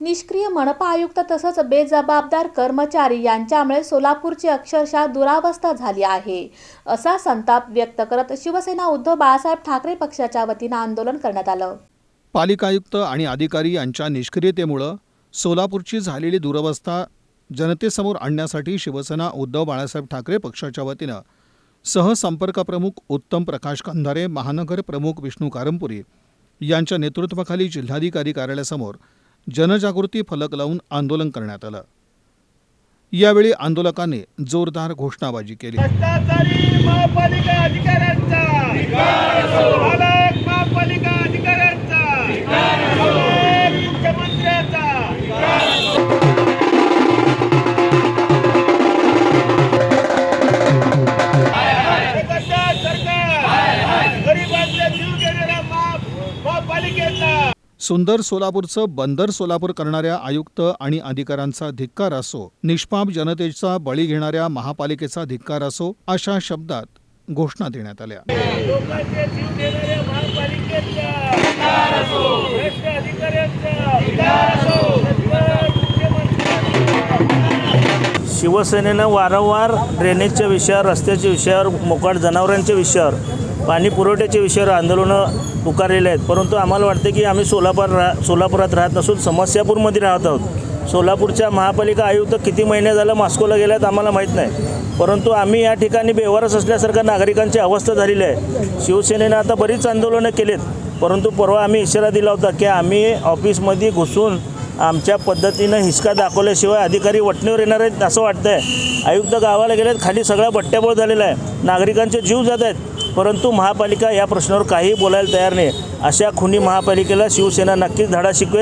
निष्क्रिय मनपा आयुक्त तसंच बेजबाबदार कर्मचारी यांच्यामुळे सोलापूरची अक्षरशः दुरावस्था झाली आहे. असा संताप व्यक्त करत शिवसेना उद्धव बाळासाहेब ठाकरे पक्षाच्या वतीनं आंदोलन करण्यात आलं. पालिका आयुक्त आणि अधिकारी यांच्या निष्क्रियतेमुळं सोलापूरची झालेली दुरवस्था जनतेसमोर आणण्यासाठी शिवसेना उद्धव बाळासाहेब ठाकरे पक्षाच्या वतीनं सहसंपर्कप्रमुख उत्तम प्रकाश कंधारे महानगर प्रमुख विष्णू कारंपुरी यांच्या नेतृत्वाखाली जिल्हाधिकारी कार्यालयासमोर जनजागृती फलक लावून आंदोलन करण्यात आलं. यावेळी आंदोलकांनी जोरदार घोषणाबाजी केली. जीव घेणारा महापालिकेचा! सुंदर सोलापूरचं बंदर सोलापूर करणाऱ्या आयुक्त आणि अधिकाऱ्यांचा धिक्कार असो निष्पाप जनतेचा बळी घेणाऱ्या महापालिकेचा धिक्कार असो अशा शब्दात घोषणा देण्यात आल्या. महापालिकेचा अधिकाऱ्यांचा शिवसेनेनं वारंवार ड्रेनेजच्या विषयावर रस्त्याच्या विषयावर मोकाट जनावरांच्या विषयावर पाणी पुरवठ्याच्या विषयावर आंदोलनं पुकारलेले आहेत. परंतु आम्हाला वाटते की आम्ही सोलापूर रा सोलापुरात राहत नसून समस्यापूरमध्ये राहत आहोत. सोलापूरच्या महापालिका आयुक्त किती महिने झालं मास्कोला गेल्यात आम्हाला माहीत नाही. परंतु आम्ही या ठिकाणी बेवारस असल्यासारखं नागरिकांची अवस्था झालेली आहे. शिवसेनेनं आता बरीच आंदोलनं केलीत. परंतु परवा आम्ही इशारा दिला होता की आम्ही ऑफिसमध्ये घुसून आमच्या पद्धतीनं हिसका दाखवल्याशिवाय अधिकारी वटणीवर येणार आहेत असं वाटतं आहे आयुक्त गावाला गेलेत खाली सगळा बट्ट्याबोळ झालेला आहे. नागरिकांचे जीव जात आहेत परंतु महापालिका या प्रश्नावर काहीही बोलायला तयार नाही. अशा खुनी महापालिकेला शिवसेना नक्कीच धडा शिकवेल.